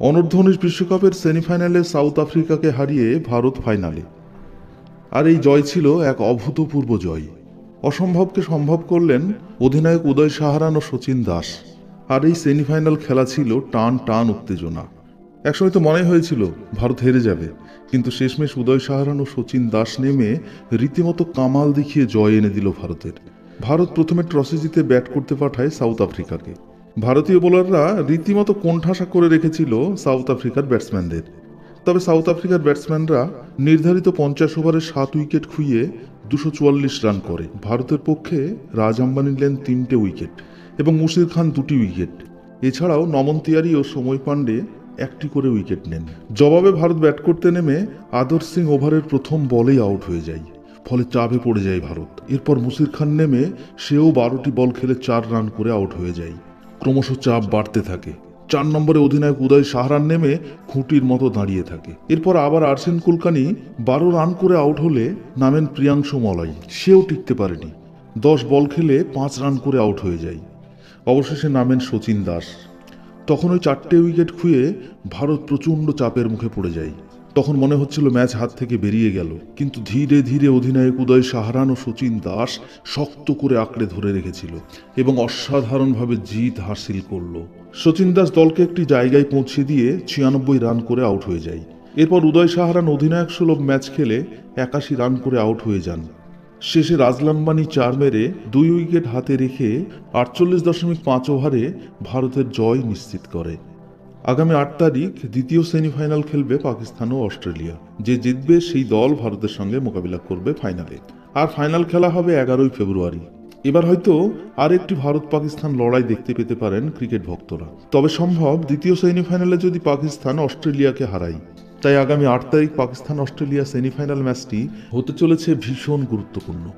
অনূর্ধ্ব উনিশ বিশ্বকাপের সেমিফাইনালে সাউথ আফ্রিকাকে হারিয়ে ভারত ফাইনালে। আর এই জয় ছিল এক অভূতপূর্ব জয়। অসম্ভবকে সম্ভব করলেন অধিনায়ক উদয় সাহারান ও সচিন দাস। আর এই সেমিফাইনাল খেলা ছিল টান টান উত্তেজনা। একসময় তো মনে হয়েছিল ভারত হেরে যাবে, কিন্তু শেষমেশ উদয় সাহারান ও সচিন দাস নেমে রীতিমতো কামাল দেখিয়ে জয় এনে দিল ভারতের। ভারত প্রথমে টসে জিতে ব্যাট করতে পাঠায় সাউথ আফ্রিকাকে। ভারতীয় বোলাররা রীতিমতো কোণঠাসা করে রেখেছিল সাউথ আফ্রিকার ব্যাটসম্যানদের তবে সাউথ আফ্রিকার ব্যাটসম্যানরা নির্ধারিত পঞ্চাশ ওভারে সাত উইকেট খুইয়ে দুশো চুয়াল্লিশ রান করে। ভারতের পক্ষে রাজ আম্বানি নিলেন তিনটে উইকেট এবং মুশির খান দুটি উইকেট এছাড়াও নমন তিয়ারি ও সময় পাণ্ডে একটি করে উইকেট নেন। জবাবে ভারত ব্যাট করতে নেমে আদর সিং ওভারের প্রথম বলেই আউট হয়ে যায়। ফলে চাপে পড়ে যায় ভারত। এরপর মুসির খান নেমে সেও বারোটি বল খেলে চার রান করে আউট হয়ে যায়। ক্রমশ চাপ বাড়তে থাকে। চার নম্বরে অধিনায়ক উদয় সাহারান নেমে খুঁটির মতো দাঁড়িয়ে থাকে। এরপর আবার আরসেন কুলকানি বারো রান করে আউট হলে নামেন প্রিয়াংশু মলয়। সেও টিকতে পারেনি। দশ বল খেলে পাঁচ রান করে আউট হয়ে যায়। অবশেষে নামেন সচিন দাস। তখন ওই চারটে উইকেট খুঁয়ে ভারত প্রচণ্ড চাপের মুখে পড়ে যায়। তখন মনে হচ্ছিল ম্যাচ হাত থেকে বেরিয়ে গেল। কিন্তু ধীরে ধীরে অধিনায়ক উদয় সাহারান ও সচিন দাস শক্ত করে আঁকড়ে ধরে রেখেছিল এবং অসাধারণভাবে জিত হাসিল করল। সচিন দাস দলকে একটি জায়গায় পৌঁছে দিয়ে ছিয়ানব্বই রান করে আউট হয়ে যায়। এরপর উদয় সাহারান অধিনায়ক সুলভ ম্যাচ খেলে একাশি রান করে আউট হয়ে যান। শেষে রাজলাম্বানি চার মেরে দুই উইকেট হাতে রেখে আটচল্লিশ দশমিক পাঁচ ওভারে ভারতের জয় নিশ্চিত করে। আগামী আট তারিখ দ্বিতীয় সেমিফাইনাল খেলবে পাকিস্তান ও অস্ট্রেলিয়া। যে জিতবে সেই দল ভারতের সঙ্গে মোকাবিলা করবে ফাইনালে। আর ফাইনাল খেলা হবে এগারোই ফেব্রুয়ারি। এবার হয়তো আর একটি ভারত পাকিস্তান লড়াই দেখতে পেতে পারেন ক্রিকেট ভক্তরা। তবে সম্ভব দ্বিতীয় সেমিফাইনালে যদি পাকিস্তান অস্ট্রেলিয়াকে হারায়। তাই আগামী আট তারিখ পাকিস্তান অস্ট্রেলিয়া সেমিফাইনাল ম্যাচটি হতে চলেছে ভীষণ গুরুত্বপূর্ণ।